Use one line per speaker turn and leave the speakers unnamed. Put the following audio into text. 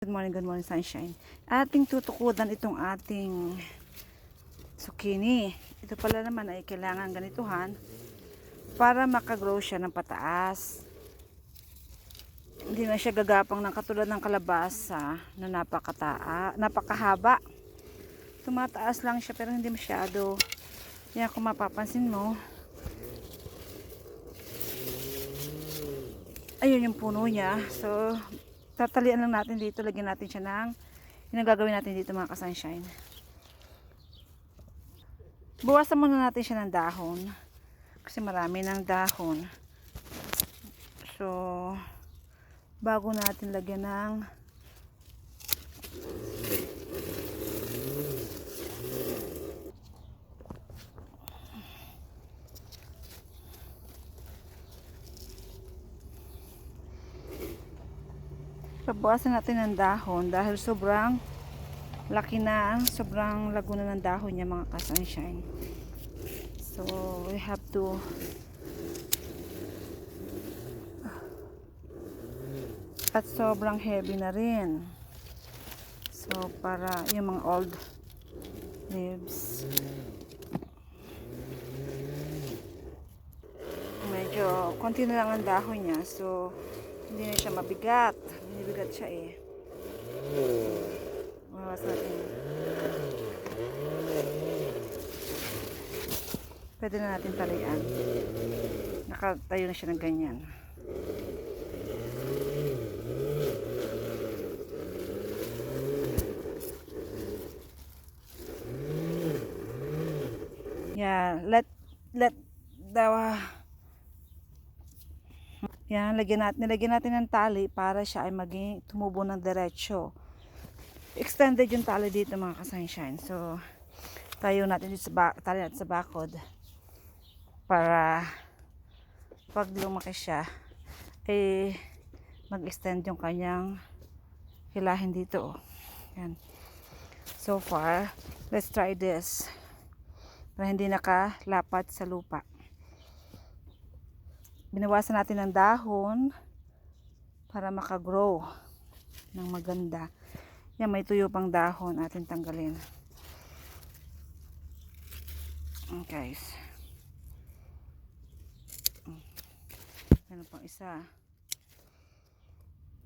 Good morning, good morning sunshine. Ating tutukudan itong ating zucchini. Ito pala naman ay kailangan ganituhan para makagrow siya ng pataas. Hindi na siya gagapang ng katulad ng kalabasa na napakataa, napakahaba. Tumataas lang siya pero hindi masyado. Yan kung mapapansin mo. Ayun yung puno niya. So, tatalian lang natin dito. Lagyan natin siya ng yun gagawin natin dito mga ka-sunshine. Buwasan muna natin siya ng dahon. Kasi marami ng dahon. So, bago natin lagyan ng Pabawasan natin ng dahon dahil sobrang laki na, sobrang laguna ng dahon niya mga ka-sunshine. So, we have to at sobrang heavy na rin. So, para yung mga old leaves medyo konti na lang ang dahon niya. So, hindi na siya mabigat. Binibigat siya eh. Mawas natin. Pwede na natin talian. Nakatayo na siya ng ganyan. Yeah, let let the yan, lagyan natin, nilagyan natin ng tali para siya ay maging tumubo ng diretsyo. Extended yung tali dito mga ka-sunshine. So, tayo natin dito sa, ba- tali natin sa bakod para pag lumaki siya, eh, mag-extend yung kanyang hilahin dito. oh. Yan. So far, let's try this. Para hindi nakalapat sa lupa binawasan natin ng dahon para makagrow ng maganda. Yan, may tuyo pang dahon atin tanggalin. Mm, guys. Mm. Meron pang isa.